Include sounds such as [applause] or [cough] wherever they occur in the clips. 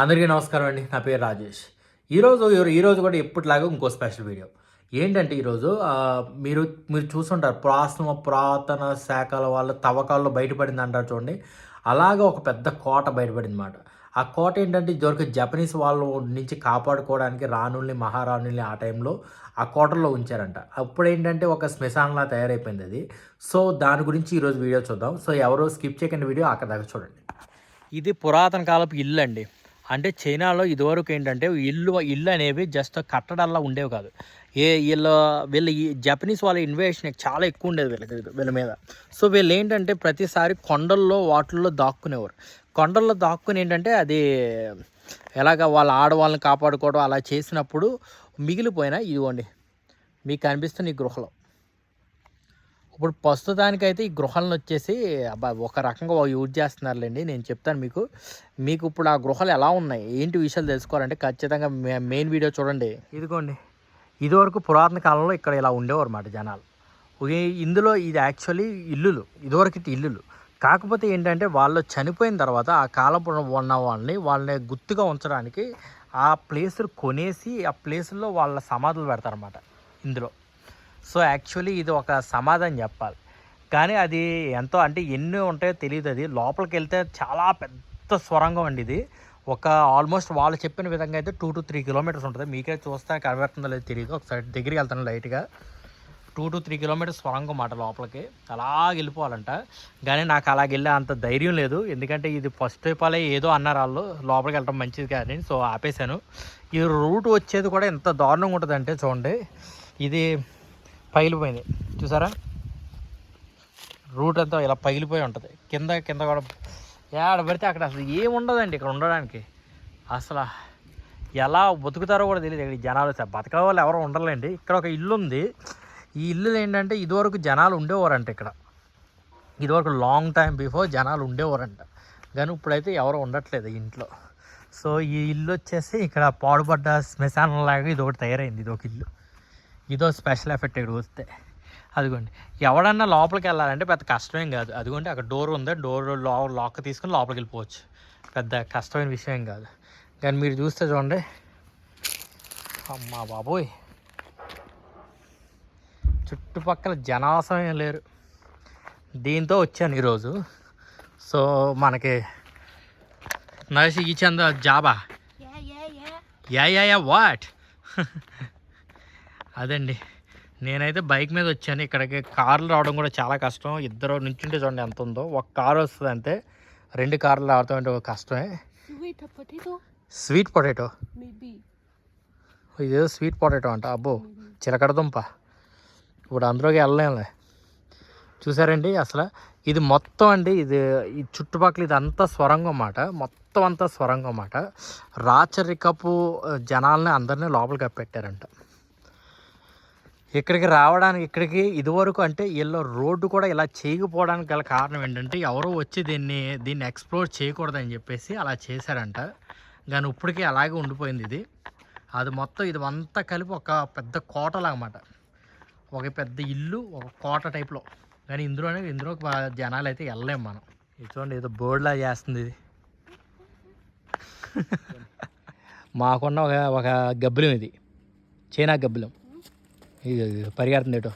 అందరికీ నమస్కారం అండి. నా పేరు రాజేష్. ఈరోజు ఈరోజు కూడా ఎప్పటిలాగా ఇంకో స్పెషల్ వీడియో. ఏంటంటే ఈరోజు మీరు మీరు చూసుంటారు పురాతన పురాతన శాఖల వాళ్ళ తవ్వకాల్లో బయటపడింది అంటారు చూడండి. అలాగే ఒక పెద్ద కోట బయటపడింది అనమాట ఆ కోట ఏంటంటే ఇదివరకు జపనీస్ వాళ్ళ నుంచి కాపాడుకోవడానికి రాణుల్ని మహారాణుల్ని ఆ టైంలో ఆ కోటలో ఉంచారంట. అప్పుడు ఏంటంటే ఒక శ్మశానంలా తయారైపోయింది అది. సో దాని గురించి ఈరోజు వీడియో చూద్దాం. సో ఎవరో స్కిప్ చేయకుండా వీడియో అక్కడ దాకా చూడండి. ఇది పురాతన కాలపు ఇల్లు అండి అంటే చైనాలో ఇదివరకు ఏంటంటే ఇల్లు ఇల్లు అనేవి జస్ట్ కట్టడాల్లో ఉండేవి కాదు. ఏ వీళ్ళ వీళ్ళ ఈ జపనీస్ వాళ్ళ ఇన్వేషన్ చాలా ఎక్కువ ఉండేది వీళ్ళకి వీళ్ళ మీద. సో వీళ్ళు ఏంటంటే ప్రతిసారి కొండల్లో వాటిల్లో దాక్కునేవారు. కొండల్లో దాక్కుని ఏంటంటే అది ఎలాగ వాళ్ళ ఆడవాళ్ళని కాపాడుకోవడం అలా చేసినప్పుడు మిగిలిపోయిన ఇదిగోండి మీకు కనిపిస్తున్న ఈ గృహలో. ఇప్పుడు ప్రస్తుతానికైతే ఈ గృహాలను వచ్చేసి ఒక రకంగా యూజ్ చేస్తున్నారులేండి. నేను చెప్తాను మీకు. మీకు ఇప్పుడు ఆ గృహాలు ఎలా ఉన్నాయి? ఏంటి విషయాలు తెలుసుకోవాలంటే ఖచ్చితంగా మెయిన్ వీడియో చూడండి. ఇదిగోండి. ఇదివరకు పురాతన కాలంలో ఇక్కడ ఇలా ఉండేవారు అన్నమాట జనాలు ఇందులో ఇది యాక్చువల్లీ ఇల్లులు. ఇదివరకు ఇల్లులు. కాకపోతే ఏంటంటే వాళ్ళు చనిపోయిన తర్వాత ఆ కాలపురం ఉన్న వాళ్ళని వాళ్ళని గుర్తుగా ఉంచడానికి ఆ ప్లేస్ కొనేసి ఆ ప్లేసుల్లో వాళ్ళ సమాధులు పెడతారన్నమాట ఇందులో. సో యాక్చువల్లీ ఇది ఒక సమాధానం చెప్పాలి. కానీ అది ఎంతో అంటే ఎన్ని ఉంటాయో తెలియదు అది. లోపలికి వెళ్తే చాలా పెద్ద స్వరంగం అండి ఇది. ఒక ఆల్మోస్ట్ వాళ్ళు చెప్పిన విధంగా అయితే టూ టు త్రీ కిలోమీటర్స్ ఉంటుంది. మీకే చూస్తే కనబడుతుందో లేదో తెలియదు ఒకసారి దగ్గరికి వెళ్తాను లైట్గా. టూ టు త్రీ కిలోమీటర్స్ స్వరంగం మాట లోపలికి. అలా వెళ్ళిపోవాలంట. కానీ నాకు అలాగ వెళ్ళే అంత ధైర్యం లేదు. ఎందుకంటే ఇది ఫస్ట్ పాలే ఏదో అన్నారు వాళ్ళు. లోపలికి వెళ్ళడం మంచిది కానీ సో ఆపేశాను. ఈ రూట్ వచ్చేది కూడా ఎంత దారుణంగా ఉంటుందంటే చూడండి. ఇది పగిలిపోయింది. చూసారా? రూట్ అంతా ఇలా పగిలిపోయి ఉంటుంది. కింద కింద కూడా ఏడ పడితే అక్కడ అసలు ఏముండదండి ఇక్కడ ఉండడానికి. అసలు ఎలా బతుకుతారో కూడా తెలియదు ఇక్కడ జనాలు. బతకడం వాళ్ళు ఎవరు ఉండలేండి. ఇక్కడ ఒక ఇల్లు ఉంది. ఈ ఇల్లు ఏంటంటే ఇదివరకు జనాలు ఉండేవారంట ఇక్కడ. ఇదివరకు లాంగ్ టైం బిఫోర్ జనాలు ఉండేవారంట. కానీ ఇప్పుడైతే ఎవరు ఉండట్లేదు ఇంట్లో. సో ఈ ఇల్లు వచ్చేసి ఇక్కడ పాడుపడ్డ శ్మశానం లాగా ఇది ఒకటి తయారైంది. ఇది ఒక ఇల్లు. ఇదో స్పెషల్ ఎఫెక్ట్ ఇక్కడ వస్తే అదిగోండి. ఎవడన్నా లోపలికి వెళ్ళాలంటే పెద్ద కష్టమేం కాదు. అదిగోండి అక్కడ డోర్ ఉంది. డోర్లో లాక్ తీసుకుని లోపలికి వెళ్ళిపోవచ్చు. పెద్ద కష్టమైన విషయం ఏం కాదు. కానీ మీరు చూస్తే చూడండి. అమ్మా బాబోయ్. చుట్టుపక్కల జనాసమయం లేరు. దీంతో వచ్చాను ఈరోజు. సో మనకి ఈచ్ అంద జాబా. యా యా యా వాట్ అదండి. నేనైతే బైక్ మీద వచ్చాను. ఇక్కడికి కార్లు రావడం కూడా చాలా కష్టం. ఇద్దరు నుంచుంటే చూడండి ఎంత ఉందో. ఒక కారు వస్తుంది అంతే. రెండు కార్లు రావడం అంటే ఒక కష్టమే? Sweet potato. ఇదేదో స్వీట్ పొటాటో అంట. అబ్బో చిలకడ దుంప. ఇప్పుడు అందులోకి వెళ్ళలేంలే. చూసారండి అసలు ఇది మొత్తం అండి. ఇది ఈ చుట్టుపక్కల ఇదంతా స్వరంగం అన్నమాట. మొత్తం అంతా స్వరంగం అన్నమాట. రాచరికపు జనాల్ని అందరినీ లోపలికి పెట్టారంట ఇక్కడికి రావడానికి ఇక్కడికి ఇదివరకు అంటే వీళ్ళ రోడ్డు కూడా ఇలా చేయకపోవడానికి గల కారణం ఏంటంటే ఎవరో వచ్చి దీన్ని దీన్ని ఎక్స్ప్లోర్ చేయకూడదని చెప్పేసి అలా చేశారంట. కానీ ఇప్పటికీ అలాగే ఉండిపోయింది ఇది. అది మొత్తం ఇది అంతా కలిపి ఒక పెద్ద కోటలాగమాట. ఒక పెద్ద ఇల్లు ఒక కోట టైప్లో. కానీ ఇందులోనే ఇందులో జనాలు అయితే వెళ్ళలేము మనం. ఇది చూడండి ఏదో బోర్డులా చేస్తుంది ఇది. [laughs] మాకున్న ఒక ఒక గబ్బిలం ఇది. చైనా గబ్బిలం. ఇది పరిగెడుతుంది ఏటో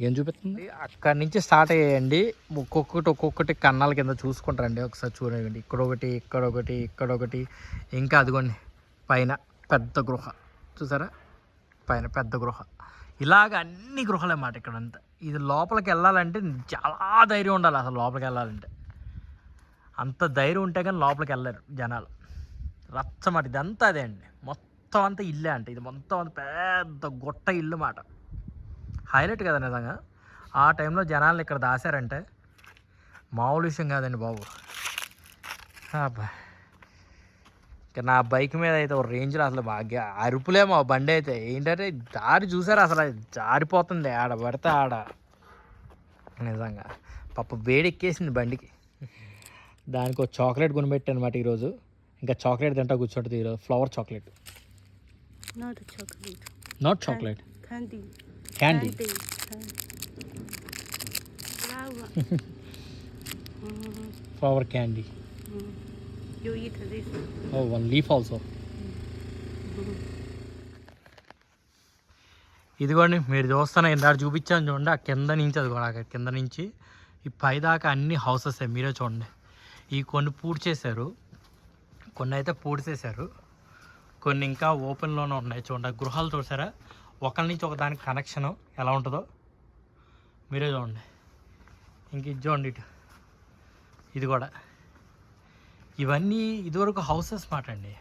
ఏం చూపిస్తుంది? అక్కడి నుంచి స్టార్ట్ అయ్యాయండి. ఒక్కొక్కటి ఒక్కొక్కటి కన్నాల కింద చూసుకుంటారండి. ఒకసారి చూడండి. ఇక్కడ ఒకటి ఇక్కడ ఒకటి ఇక్కడ ఒకటి. ఇంకా అదిగోండి. పైన పెద్ద గృహ. చూసారా? పైన పెద్ద గృహ. ఇలాగ అన్ని గృహాలు అన్నమాట ఇక్కడ అంతా ఇది లోపలికి వెళ్ళాలంటే చాలా ధైర్యం ఉండాలి అసలు లోపలికి వెళ్ళాలంటే. అంత ధైర్యం ఉంటే కానీ లోపలికి వెళ్ళరు జనాలు. రచ్చమాట. ఇదంతా అదే అండి. మొత్తం మొత్తం అంతా ఇల్లే అంటే. ఇది మొత్తం అంత పెద్ద గొట్ట ఇల్లు మాట. హైలైట్ కదా నిజంగా. ఆ టైంలో జనాలు ఇక్కడ దాశారంటే మామూలు విషయం కాదండి బాబు. అబ్బా. ఇక నా బైక్ మీద అయితే ఒక రేంజ్లో అసలు బాగా అరుపులేమో ఆ బండి అయితే. ఏంటంటే దారి చూసారు అసలు? జారిపోతుంది ఆడ పడితే ఆడ. నిజంగా. పాప వేడెక్కేసింది బండికి. దానికి ఒక చాక్లెట్ కొనిపెట్టాను అనమాట ఈరోజు. ఇంకా చాక్లెట్ తింటా కూర్చోంటుంది ఈరోజు. Flower chocolate Not chocolate. Not chocolate Candy. Candy Candy. Candy. [laughs] Flower. mm, flower candy mm. You eat this. Oh one leaf also ఇదిగోండి మీరు చూస్తున్న ఇందాక చూపించాను చూడండి ఆ కింద నుంచి అది కూడా అక్కడ కింద నుంచి ఈ పై దాకా అన్ని హౌసెస్ మీరే చూడండి ఈ కొన్ని పూర్తి చేశారు కొన్ని అయితే పూర్తి చేశారు కొన్ని ఇంకా ఓపెన్లోనే ఉన్నాయి. చూడండి గృహాలు చూసారా? ఒకరి నుంచి ఒకదానికి కనెక్షన్ ఎలా ఉంటుందో మీరే చూడండి. ఇంక ఇది చూడండి ఇటు. ఇది కూడా. ఇవన్నీ ఇదివరకు హౌసెస్ మాట అండి.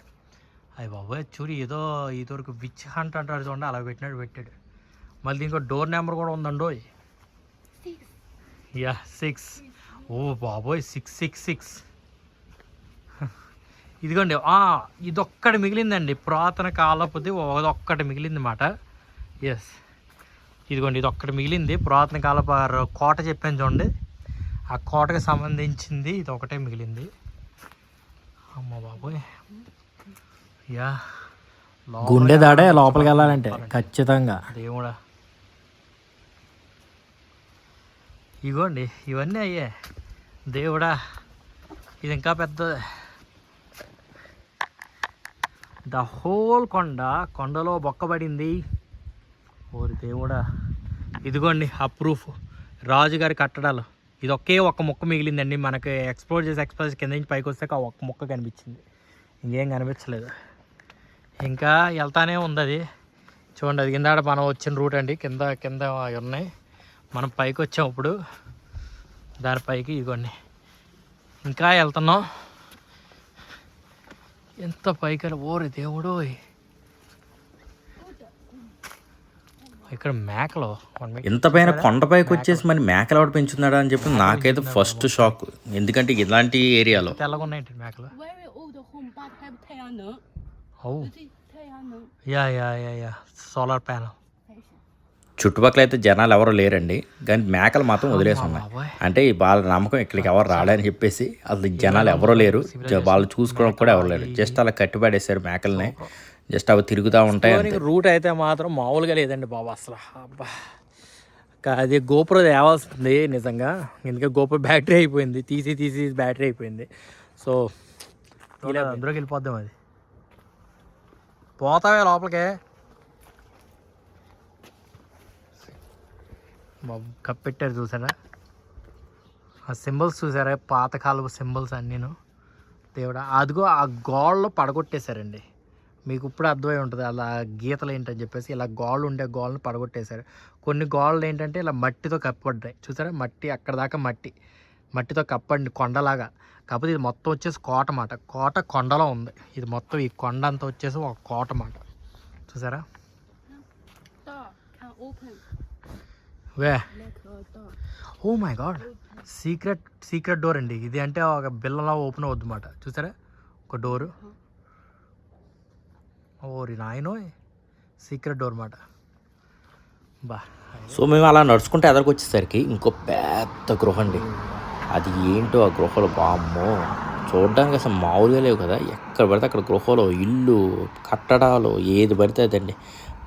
అయ్యి బాబోయ్ చూడు ఏదో ఇదివరకు విచ్ హంట్ అంటారు చూడండి అలా పెట్టినాడు పెట్టాడు. మళ్ళీ ఇంకో డోర్ నెంబర్ కూడా ఉందండో. యా సిక్స్ ఓ బాబోయ్ సిక్స్ సిక్స్ సిక్స్ ఇదిగోండి ఆ, ఇదొక్కటి మిగిలిందండి. పురాతన కాలపుది మిగిలింది మాట ఎస్ ఇదిగోండి ఇది ఒక్కటి మిగిలింది. పురాతన కాలపు కోట చెప్పాను చూడండి. ఆ కోటకి సంబంధించింది ఇది ఒకటే మిగిలింది. అమ్మ బాబోయ్. యా గుండె దాడే లోపలికి వెళ్ళాలంటే ఖచ్చితంగా. దేవుడా. ఇగోండి ఇవన్నీ అయ్యే. దేవుడా ఇది ఇంకా పెద్ద ద హోల్ కొండ కొండలో బొక్కబడింది. ఓరి దేవుడా. ఇదిగోండి ఆ ప్రూఫ్. రాజుగారి కట్టడాలు. ఇది ఒకే ఒక్క ముక్క మిగిలిందండి. మనకి ఎక్స్ప్లోర్ చేసి ఎక్స్ప్లోర్ చేసి కింద నుంచి పైకి వస్తే ఆ ఒక్క ముక్క కనిపించింది. ఇంకేం కనిపించలేదు. ఇంకా వెళ్తానే ఉంది అది చూడండి అది కింద మనం వచ్చిన రూట్ అండి. కింద కింద అవి ఉన్నాయి. మనం పైకి వచ్చాం ఇప్పుడు. దాని పైకి ఇదిగోండి. ఇంకా వెళ్తున్నాం. ఎంత పైకర ఓరే దేవుడు ఇక్కడ మేకలు ఇంత పైన కొండపైకి వచ్చేసి మరి మేకలు ఎవడు పెంచుతున్నాడా అని చెప్పి నాకైతే ఫస్ట్ షాక్ ఎందుకంటే ఇలాంటి ఏరియాలో. తెల్లగున్నాయండి మేకలు. Yeah yeah yeah yeah solar panel చుట్టుపక్కల అయితే జనాలు ఎవరు లేరండి. కానీ మేకలు మాత్రం వదిలేసి ఉన్నాయి అంటే ఈ వాళ్ళ నమ్మకం ఇక్కడికి ఎవరు రాడని చెప్పేసి అసలు జనాలు ఎవరూ లేరు. వాళ్ళు చూసుకోవడం కూడా ఎవరు లేరు. జస్ట్ అలా కట్టిపడేశారు మేకల్ని. జస్ట్ అవి తిరుగుతూ ఉంటాయి. రూట్ అయితే మాత్రం మామూలుగా లేదండి బాబు అసలు. అబ్బా. కా- అది గోపురం తేవాల్సింది నిజంగా. ఎందుకంటే గోపురం బ్యాటరీ అయిపోయింది. తీసి తీసి బ్యాటరీ అయిపోయింది. సో ఇలా అందులోకి వెళ్ళిపోద్దాం అది. పోతావే లోపలికే. కప్ కప్పెట్టారు చూసారా? ఆ సింబల్స్ చూసారా? పాతకాలపు సింబల్స్ అన్నీను. దేవుడా అదిగో ఆ గోళ్ళు పడగొట్టేశారండి. మీకు ఇప్పుడు అర్థమై ఉంటుంది అలా గీతలు ఏంటని చెప్పేసి ఇలా గోళ్ళు ఉండే గోళ్ళని పడగొట్టేశారు. కొన్ని గోళ్ళు ఏంటంటే ఇలా మట్టితో కప్పబడ్డాయి. చూసారా? మట్టి అక్కడ దాకా మట్టి. మట్టితో కప్పండి కొండలాగా. కాకపోతే ఇది మొత్తం వచ్చేసి కోట మాట. కోట కొండలో ఉంది. ఇది మొత్తం ఈ కొండ అంతా వచ్చేసి ఒక కోట మాట. చూసారా? వే. ఓ my god secret secret door అండి. ఇది అంటే ఒక బిల్లలా ఓపెన్ అవుద్ది మాట చూసారా? ఒక డోరు ఓరి నాయనో సీక్రెట్ డోర్ మాట. బా. సో మేము అలా నడుచుకుంటే ఎదరికి వచ్చేసరికి ఇంకో పెద్ద గృహ అండి. అది ఏంటో ఆ గృహలో? బామ్మో చూడడానికి అసలు మామూలుగా లేవు కదా. ఎక్కడ పడితే అక్కడ గృహలో ఇల్లు కట్టడాలు ఏది పడితే అదండి.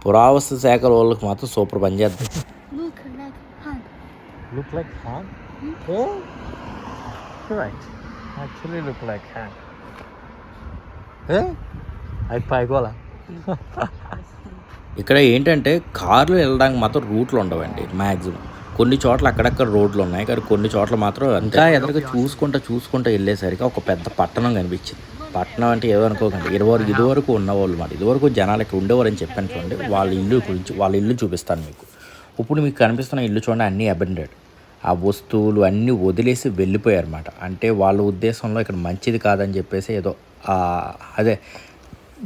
పురావస్తు శాఖల వాళ్ళకి మాత్రం సూపర్ పని [laughs] చేద్దాం Look like hand. Look like hand right actually look like hand అది పైకోలా [laughs] ఇక్కడ ఏంటంటే కార్లు వెళ్ళడానికి మాత్రం రూట్లు ఉండవండి మ్యాక్సిమం కొన్ని చోట్ల అక్కడక్కడ రోడ్లు ఉన్నాయి కానీ కొన్ని చోట్ల మాత్రం ఇంకా ఎదురుగా చూసుకుంటా చూసుకుంటా వెళ్ళేసరికి ఒక పెద్ద పట్టణం కనిపించింది. పట్టణం అంటే ఏదో అనుకోకండి ఇదివరకు ఇదివరకు ఉన్నవాళ్ళు మాట. ఇదివరకు జనాలు ఇక్కడ ఉండేవారని చెప్పాను చూడండి వాళ్ళ ఇల్లు గురించి వాళ్ళ ఇల్లు చూపిస్తాను మీకు. ఇప్పుడు మీకు కనిపిస్తున్న ఇల్లు చూడండి అన్నీ అబెండెడ్ ఆ వస్తువులు అన్నీ వదిలేసి వెళ్ళిపోయారు అనమాట అంటే వాళ్ళ ఉద్దేశంలో ఇక్కడ మంచిది కాదని చెప్పేసి ఏదో అదే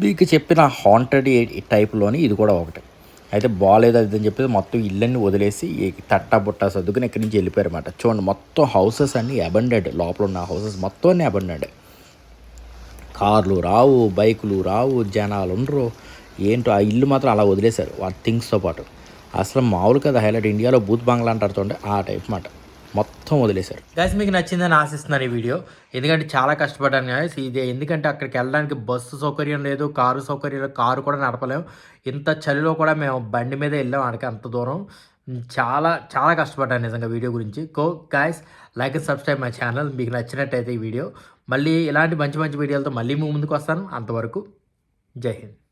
మీకు చెప్పిన హాంటెడ్ టైప్లోని ఇది కూడా ఒకటి. అయితే బాగాలేదు అది అని చెప్పేసి మొత్తం ఇళ్ళన్నీ వదిలేసి తట్టా బుట్ట సర్దుకుని ఇక్కడి నుంచి వెళ్ళిపోయారు అనమాట చూడండి మొత్తం హౌసెస్ అన్నీ అబండెడ్ లోపల ఉన్న హౌసెస్ మొత్తం అన్నీ అబండెడ్ కార్లు రావు బైకులు రావు జనాలు ఉండరు. ఏంటో ఆ ఇల్లు మాత్రం అలా వదిలేశారు. వాటి థింగ్స్తో పాటు. అసలు మామూలు కదా హైలైట్ ఇండియాలో బూత్ బంగ్లా అంటారు ఆ టైప్ మాట. మొత్తం వదిలేశారు. గైస్ మీకు నచ్చిందని ఆశిస్తున్నాను ఈ వీడియో. ఎందుకంటే చాలా కష్టపడ్డాను గైస్ ఇది ఎందుకంటే అక్కడికి వెళ్ళడానికి బస్సు సౌకర్యం లేదు కారు సౌకర్యం లేదు కారు కూడా నడపలేము. ఇంత చలిలో కూడా మేము బండి మీద వెళ్ళాం అక్కడికి అంత దూరం. చాలా చాలా కష్టపడ్డాను నిజంగా వీడియో గురించి. Go guys like and subscribe my channel మీకు నచ్చినట్టయితే ఈ వీడియో. మళ్ళీ ఇలాంటి మంచి మంచి వీడియోలతో మళ్ళీ ముందుకు వస్తాను. అంతవరకు జై హింద్.